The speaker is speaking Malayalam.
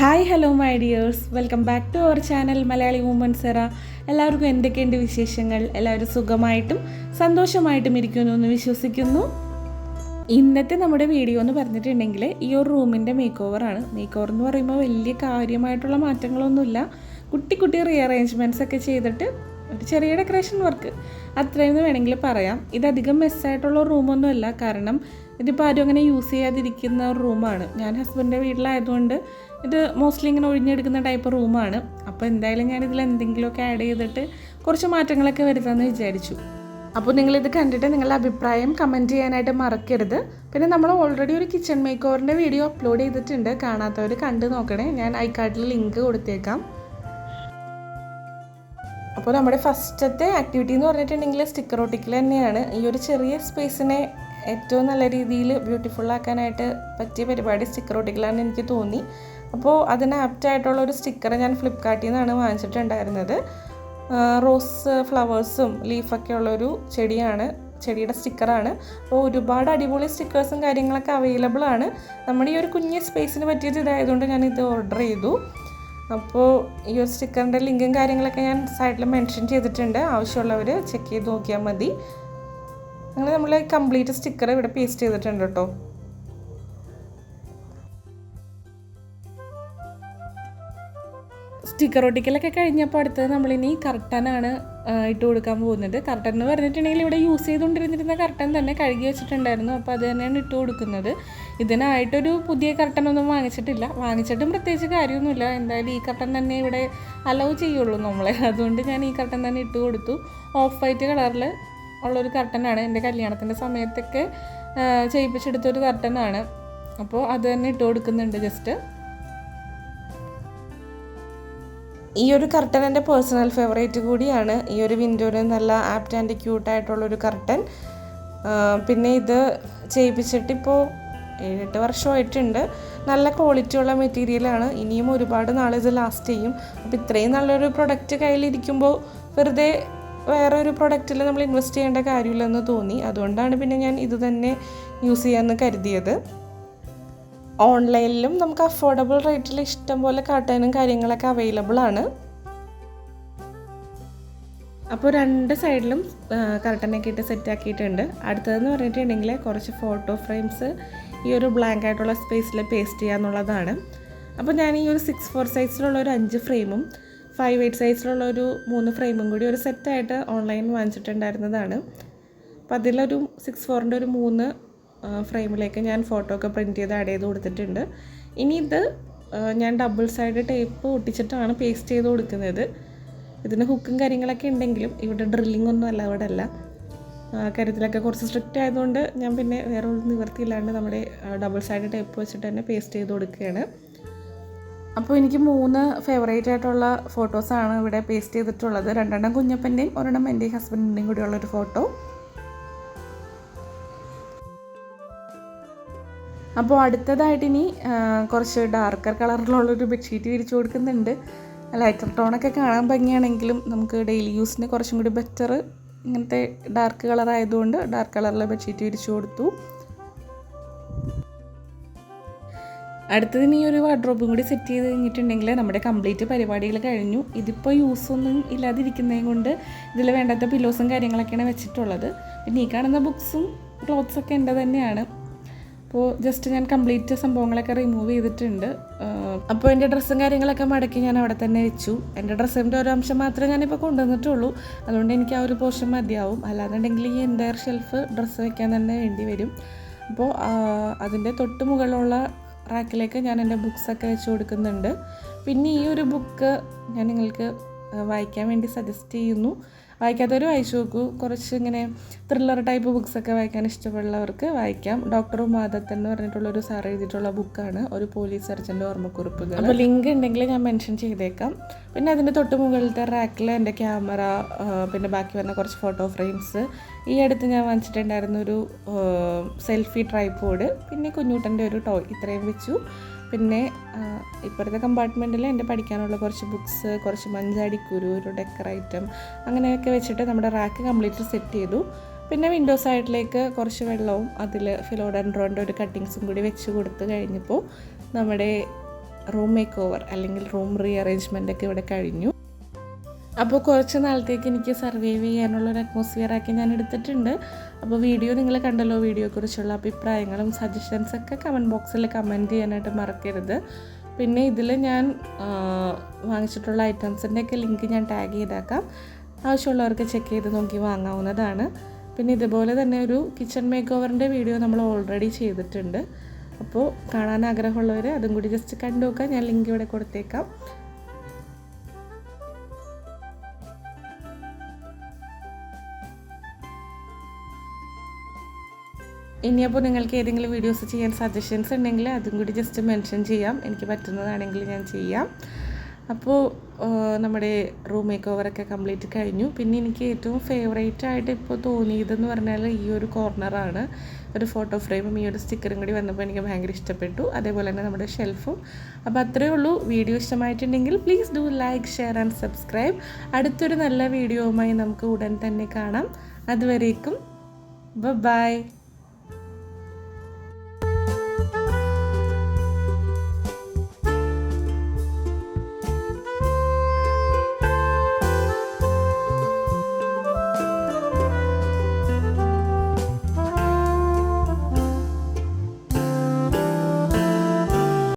Hi hello my dears welcome back to our channel Malayali women's era എല്ലാവർക്കും എന്തൊക്കെയുണ്ട് വിശേഷങ്ങൾ? എല്ലാവരും സുഖമായിട്ടും സന്തോഷമായിട്ടും ഇരിക്കുന്നു എന്ന് വിശ്വസിക്കുന്നു. ഇന്നത്തെ നമ്മുടെ വീഡിയോ എന്ന് പറഞ്ഞിട്ടുണ്ടെങ്കിൽ ഈ ഒരു റൂമിന്റെ മേക്ക് ഓവറാണ് മേക്ക് ഓവർ എന്ന് പറയുമ്പോൾ വലിയ കാര്യമായിട്ടുള്ള മാറ്റങ്ങളൊന്നുമില്ല. കുട്ടി കുട്ടി റീഅറേഞ്ച്മെന്റ്സ് ഒക്കെ ചെയ്തിട്ട് ഒരു ചെറിയ ഡെക്കറേഷൻ വർക്ക് അത്രയെന്ന് വേണമെങ്കിൽ പറയാം. ഇതധികം മെസ്സായിട്ടുള്ള റൂമൊന്നുമല്ല കാരണം ഇതിപ്പോൾ ആരും അങ്ങനെ യൂസ് ചെയ്യാതിരിക്കുന്ന ഒരു റൂമാണ് ഞാൻ ഹസ്ബൻഡിന്റെ വീട്ടിലായതുകൊണ്ട് ഇത് മോസ്റ്റ്ലി ഇങ്ങനെ ഒഴിഞ്ഞെടുക്കുന്ന ടൈപ്പ് റൂമാണ് അപ്പോൾ എന്തായാലും ഞാൻ ഇതിൽ എന്തെങ്കിലുമൊക്കെ ആഡ് ചെയ്തിട്ട് കുറച്ച് മാറ്റങ്ങളൊക്കെ വരുത്താമെന്ന് വിചാരിച്ചു. അപ്പോൾ നിങ്ങളിത് കണ്ടിട്ട് നിങ്ങളുടെ അഭിപ്രായം കമന്റ് ചെയ്യാനായിട്ട് മറക്കരുത്. പിന്നെ നമ്മൾ ഓൾറെഡി ഒരു കിച്ചൺ മേക്ക് ഓവറിന്റെ വീഡിയോ അപ്ലോഡ് ചെയ്തിട്ടുണ്ട്. കാണാത്തവർ കണ്ടു നോക്കണേ. ഞാൻ ഐക്കാർട്ടിൽ ലിങ്ക് കൊടുത്തേക്കാം. അപ്പോൾ നമ്മുടെ ഫസ്റ്റത്തെ ആക്ടിവിറ്റി എന്ന് പറഞ്ഞിട്ടുണ്ടെങ്കിൽ സ്റ്റിക്കർ ഒട്ടിക്കൽ തന്നെയാണ്. ഈ ഒരു ചെറിയ സ്പേസിനെ ഏറ്റവും നല്ല രീതിയിൽ ബ്യൂട്ടിഫുൾ ആക്കാനായിട്ട് പറ്റിയ പരിപാടി സ്റ്റിക്കർ ഒട്ടിക്കലാണെന്ന് എനിക്ക് തോന്നി. അപ്പോൾ അതിന് ആപ്റ്റായിട്ടുള്ള ഒരു സ്റ്റിക്കർ ഞാൻ ഫ്ലിപ്കാർട്ടിൽ നിന്നാണ് വാങ്ങിച്ചിട്ടുണ്ടായിരുന്നത്. റോസ് ഫ്ലവേഴ്സും ലീഫൊക്കെ ഉള്ളൊരു ചെടിയാണ് ചെടിയുടെ സ്റ്റിക്കറാണ് അപ്പോൾ ഒരുപാട് അടിപൊളി സ്റ്റിക്കേഴ്സും കാര്യങ്ങളൊക്കെ അവൈലബിൾ ആണ്. നമ്മുടെ ഈ ഒരു കുഞ്ഞ് സ്പേസിന് പറ്റിയത് ഇതായതുകൊണ്ട് ഞാൻ ഇത് ഓർഡർ ചെയ്തു. അപ്പോൾ ഈ ഒരു സ്റ്റിക്കറിന്റെ ലിങ്കും കാര്യങ്ങളൊക്കെ ഞാൻ സൈഡിൽ മെൻഷൻ ചെയ്തിട്ടുണ്ട്. ആവശ്യമുള്ളവർ ചെക്ക് ചെയ്ത് നോക്കിയാൽ മതി. അങ്ങനെ നമ്മൾ കംപ്ലീറ്റ് സ്റ്റിക്കർ ഇവിടെ പേസ്റ്റ് ചെയ്തിട്ടുണ്ട് കേട്ടോ. സ്റ്റിക്കർ ഒട്ടിക്കലൊക്കെ കഴിഞ്ഞപ്പോൾ അടുത്തത് നമ്മളിനി കർട്ടനാണ് ഇട്ട് കൊടുക്കാൻ പോകുന്നത്. കർട്ടൻ എന്ന് പറഞ്ഞിട്ടുണ്ടെങ്കിൽ ഇവിടെ യൂസ് ചെയ്തുകൊണ്ടിരുന്നിരുന്ന കർട്ടൻ തന്നെ കഴുകി വെച്ചിട്ടുണ്ടായിരുന്നു. അപ്പോൾ അത് തന്നെയാണ് ഇട്ട് കൊടുക്കുന്നത്. ഇതിനായിട്ടൊരു പുതിയ കർട്ടൻ ഒന്നും വാങ്ങിച്ചിട്ടില്ല. വാങ്ങിച്ചിട്ടും പ്രത്യേകിച്ച് കാര്യമൊന്നുമില്ല. എന്തായാലും ഈ കർട്ടൻ തന്നെ ഇവിടെ അലൗ ചെയ്യുള്ളൂ നമ്മളെ. അതുകൊണ്ട് ഞാൻ ഈ കർട്ടൻ തന്നെ ഇട്ട് കൊടുത്തു. ഓഫ് വൈറ്റ് കളറിൽ ഉള്ളൊരു കർട്ടനാണ് എന്റെ കല്യാണത്തിന്റെ സമയത്തൊക്കെ ചെയ്യിപ്പിച്ചെടുത്തൊരു കർട്ടനാണ് അപ്പോൾ അത് തന്നെ ഇട്ട് കൊടുക്കുന്നുണ്ട് ജസ്റ്റ് ഈ ഒരു കർട്ടൻ എന്റെ പേഴ്സണൽ ഫേവറേറ്റ് കൂടിയാണ്. ഈ ഒരു വിൻഡോന് നല്ല ആപ്റ്റ് ആൻഡ് ക്യൂട്ടായിട്ടുള്ളൊരു കർട്ടൻ. പിന്നെ ഇത് ചെയ്യിപ്പിച്ചിട്ടിപ്പോൾ ഏഴെട്ട് വർഷമായിട്ടുണ്ട്. നല്ല ക്വാളിറ്റി ഉള്ള മെറ്റീരിയലാണ് ഇനിയും ഒരുപാട് നാൾ ഇത് ലാസ്റ്റ് ചെയ്യും. അപ്പോൾ ഇത്രയും നല്ലൊരു പ്രൊഡക്റ്റ് കയ്യിലിരിക്കുമ്പോൾ വെറുതെ വേറെ ഒരു പ്രൊഡക്റ്റിൽ നമ്മൾ ഇൻവെസ്റ്റ് ചെയ്യേണ്ട കാര്യമില്ലെന്ന് തോന്നി. അതുകൊണ്ടാണ് പിന്നെ ഞാൻ ഇത് തന്നെ യൂസ് ചെയ്യാമെന്ന് കരുതിയത്. ഓൺലൈനിലും നമുക്ക് അഫോർഡബിൾ റേറ്റിൽ ഇഷ്ടം പോലെ കാട്ടാനും കാര്യങ്ങളൊക്കെ അവൈലബിൾ ആണ്. അപ്പോൾ രണ്ട് സൈഡിലും കർട്ടനൊക്കെ ഇട്ട് സെറ്റ് ആക്കിയിട്ടുണ്ട്. അടുത്തതെന്ന് പറഞ്ഞിട്ടുണ്ടെങ്കിൽ കുറച്ച് ഫോട്ടോ ഫ്രെയിംസ് ഈ ഒരു ബ്ലാങ്ക് ആയിട്ടുള്ള സ്പേസിൽ പേസ്റ്റ് ചെയ്യുക എന്നുള്ളതാണ് അപ്പോൾ ഞാൻ ഈ ഒരു സിക്സ് ഫോർ സൈസിലുള്ള ഒരു അഞ്ച് ഫ്രെയിമും ഫൈവ് എയ്റ്റ് സൈസിലുള്ള ഒരു മൂന്ന് ഫ്രെയിമും കൂടി ഒരു സെറ്റായിട്ട് ഓൺലൈൻ വാങ്ങിച്ചിട്ടുണ്ടായിരുന്നതാണ്. അപ്പോൾ അതിലൊരു സിക്സ് ഫോറിന്റെ ഒരു മൂന്ന് ഫ്രെയിമിലേക്ക് ഞാൻ ഫോട്ടോ ഒക്കെ പ്രിന്റ് ചെയ്ത് ആഡ് ചെയ്ത് കൊടുത്തിട്ടുണ്ട്. ഇനി ഇത് ഞാൻ ഡബിൾ സൈഡ് ടേപ്പ് ഒട്ടിച്ചിട്ടാണ് പേസ്റ്റ് ചെയ്ത് കൊടുക്കുന്നത്. ഇതിന് ഹുക്കും കാര്യങ്ങളൊക്കെ ഉണ്ടെങ്കിലും ഇവിടെ ഡ്രില്ലിംഗ് ഒന്നും അല്ല ഇവിടെ അല്ല. കാര്യത്തിലൊക്കെ കുറച്ച് സ്ട്രിക്റ്റ് ആയതുകൊണ്ട് ഞാൻ പിന്നെ വേറെ ഒരു നിവർത്തിയില്ലാണ്ട് നമ്മുടെ ഡബിൾ സൈഡ് ടേപ്പ് വെച്ചിട്ട് തന്നെ പേസ്റ്റ് ചെയ്ത് കൊടുക്കുകയാണ്. അപ്പോൾ എനിക്ക് മൂന്ന് ഫേവറേറ്റ് ആയിട്ടുള്ള ഫോട്ടോസാണ് ഇവിടെ പേസ്റ്റ് ചെയ്തിട്ടുള്ളത്. രണ്ടെണ്ണം കുഞ്ഞപ്പന്റെയും ഒരെണ്ണം എന്റെയും ഹസ്ബൻഡിന്റെയും കൂടിയുള്ളൊരു ഫോട്ടോ അപ്പോൾ അടുത്തതായിട്ട് ഇനി കുറച്ച് ഡാർക്കർ കളറിലുള്ളൊരു ബെഡ്ഷീറ്റ് വിരിച്ചു കൊടുക്കുന്നുണ്ട്. ലൈറ്റർ ടോണൊക്കെ കാണാൻ ഭംഗിയാണെങ്കിലും നമുക്ക് ഡെയിലി യൂസിന് കുറച്ചും കൂടി ബെറ്റർ ഇങ്ങനത്തെ ഡാർക്ക് കളർ ആയതുകൊണ്ട് ഡാർക്ക് കളറിലെ ബെഡ്ഷീറ്റ് വിരിച്ചു കൊടുത്തു. അടുത്തതിന് ഈ ഒരു വാർഡ്രോബും കൂടി സെറ്റ് ചെയ്ത് കഴിഞ്ഞിട്ടുണ്ടെങ്കിൽ നമ്മുടെ കംപ്ലീറ്റ് പരിപാടികൾ കഴിഞ്ഞു. ഇതിപ്പോൾ യൂസൊന്നും ഇല്ലാതിരിക്കുന്നതും കൊണ്ട് ഇതിൽ വേണ്ടാത്ത പില്ലോസും കാര്യങ്ങളൊക്കെയാണ് വെച്ചിട്ടുള്ളത്. പിന്നെ ഈ കാണുന്ന ബുക്സും ക്ലോത്ത്സൊക്കെ എന്റെ തന്നെയാണ്. അപ്പോൾ ജസ്റ്റ് ഞാൻ കംപ്ലീറ്റ് സംഭവങ്ങളൊക്കെ റിമൂവ് ചെയ്തിട്ടുണ്ട്. അപ്പോൾ എന്റെ ഡ്രസ്സും കാര്യങ്ങളൊക്കെ മടക്കി ഞാൻ അവിടെ തന്നെ വെച്ചു. എന്റെ ഡ്രസ്സിന്റെ ഒരു അംശം മാത്രമേ ഞാനിപ്പോൾ കൊണ്ടുവന്നിട്ടുള്ളൂ. അതുകൊണ്ട് എനിക്ക് ആ ഒരു പോർഷൻ മതിയാവും. അല്ലാന്നുണ്ടെങ്കിൽ ഈ എന്റയർ ഷെൽഫ് ഡ്രസ്സ് വെക്കാൻ തന്നെ വേണ്ടി വരും. അപ്പോൾ അതിന്റെ തൊട്ട് മുകളിലുള്ള റാക്കിലേക്ക് ഞാൻ എന്റെ ബുക്സൊക്കെ വെച്ച് കൊടുക്കുന്നുണ്ട്. പിന്നെ ഈ ഒരു ബുക്ക് ഞാൻ നിങ്ങൾക്ക് വായിക്കാൻ വേണ്ടി സജസ്റ്റ് ചെയ്യുന്നു. വായിക്കാത്തവർ വായിച്ചു നോക്കൂ. കുറച്ച് ഇങ്ങനെ ത്രില്ലർ ടൈപ്പ് ബുക്സൊക്കെ വായിക്കാൻ ഇഷ്ടമുള്ളവർക്ക് വായിക്കാം. ഡോക്ടർ മാധത്തൻ എന്ന് പറഞ്ഞിട്ടുള്ള ഒരു സാർ എഴുതിയിട്ടുള്ള ബുക്കാണ് ഒരു പോലീസ് സർജന്റെ ഓർമ്മക്കുറിപ്പുകൾ. അപ്പോൾ ലിങ്ക് ഉണ്ടെങ്കിൽ ഞാൻ മെൻഷൻ ചെയ്തേക്കാം. പിന്നെ അതിന്റെ തൊട്ട് മുകളിലത്തെ റാക്കിൽ എന്റെ ക്യാമറ പിന്നെ ബാക്കി വന്ന കുറച്ച് ഫോട്ടോ ഫ്രെയിംസ് ഈ അടുത്ത് ഞാൻ വാങ്ങിച്ചിട്ടുണ്ടായിരുന്ന ഒരു സെൽഫി ട്രൈപ്പോഡ് പിന്നെ കുഞ്ഞൂട്ടന്റെ ഒരു ടോയ് ഇത്രയും വെച്ചു. പിന്നെ ഇപ്പോഴത്തെ കമ്പാർട്ട്മെന്റിൽ എന്റെ പഠിക്കാനുള്ള കുറച്ച് ബുക്ക്സ് കുറച്ച് മഞ്ചാടിക്കുരു ഒരു ഡെക്കർ ഐറ്റം അങ്ങനെയൊക്കെ വെച്ചിട്ട് നമ്മുടെ റാക്ക് കംപ്ലീറ്റ് സെറ്റ് ചെയ്തു. പിന്നെ വിൻഡോ സൈഡിലേക്ക് കുറച്ച് വെള്ളവും അതിൽ ഫിലോഡൻഡ്രോന്റെ ഒരു കട്ടിങ്സും കൂടി വെച്ച് കൊടുത്തു കഴിഞ്ഞപ്പോൾ നമ്മുടെ റൂം മേക്ക് ഓവർ അല്ലെങ്കിൽ റൂം റീ അറേഞ്ച്മെന്റ് ഒക്കെ ഇവിടെ കഴിഞ്ഞു. അപ്പോൾ കുറച്ച് നാളത്തേക്ക് എനിക്ക് സർവൈവ് ചെയ്യാനുള്ള ഒരു അറ്റ്മോസ്ഫിയർ ആക്കി ഞാൻ എടുത്തിട്ടുണ്ട്. അപ്പോൾ വീഡിയോ നിങ്ങൾ കണ്ടല്ലോ വീഡിയോയെക്കുറിച്ചുള്ള അഭിപ്രായങ്ങളും സജഷൻസൊക്കെ കമന്റ് ബോക്സിൽ കമന്റ് ചെയ്യാനായിട്ട് മറക്കരുത്. പിന്നെ ഇതിൽ ഞാൻ വാങ്ങിച്ചിട്ടുള്ള ഐറ്റംസിന്റെ ഒക്കെ ലിങ്ക് ഞാൻ ടാഗ് ചെയ്തേക്കാം. ആവശ്യമുള്ളവർക്ക് ചെക്ക് ചെയ്ത് നോക്കി വാങ്ങാവുന്നതാണ്. പിന്നെ ഇതുപോലെ തന്നെ ഒരു കിച്ചൺ മേക്ക് ഓവറിന്റെ വീഡിയോ നമ്മൾ ഓൾറെഡി ചെയ്തിട്ടുണ്ട്. അപ്പോൾ കാണാൻ ആഗ്രഹമുള്ളവർ അതും കൂടി ജസ്റ്റ് കണ്ടു നോക്കാം ഞാൻ ലിങ്ക് ഇവിടെ കൊടുത്തേക്കാം. ഇനിയപ്പോൾ നിങ്ങൾക്ക് ഏതെങ്കിലും വീഡിയോസ് ചെയ്യാൻ സജഷൻസ് ഉണ്ടെങ്കിൽ അതും കൂടി ജസ്റ്റ് മെൻഷൻ ചെയ്യാം. എനിക്ക് പറ്റുന്നതാണെങ്കിൽ ഞാൻ ചെയ്യാം. അപ്പോൾ നമ്മുടെ റൂം മേക്ക് ഓവറൊക്കെ കംപ്ലീറ്റ് കഴിഞ്ഞു. പിന്നെ എനിക്ക് ഏറ്റവും ഫേവറേറ്റ് ആയിട്ട് ഇപ്പോൾ തോന്നിയതെന്ന് പറഞ്ഞാൽ ഈ ഒരു കോർണറാണ് ഒരു ഫോട്ടോ ഫ്രെയിമും ഈ ഒരു സ്റ്റിക്കറും കൂടി വന്നപ്പോൾ എനിക്ക് ഭയങ്കര ഇഷ്ടപ്പെട്ടു. അതേപോലെ തന്നെ നമ്മുടെ ഷെൽഫും അപ്പോൾ അത്രയേ ഉള്ളൂ. വീഡിയോ ഇഷ്ടമായിട്ടുണ്ടെങ്കിൽ please do like share and subscribe അടുത്തൊരു നല്ല വീഡിയോവുമായി നമുക്ക് ഉടൻ തന്നെ കാണാം. അതുവരേക്കും ബൈ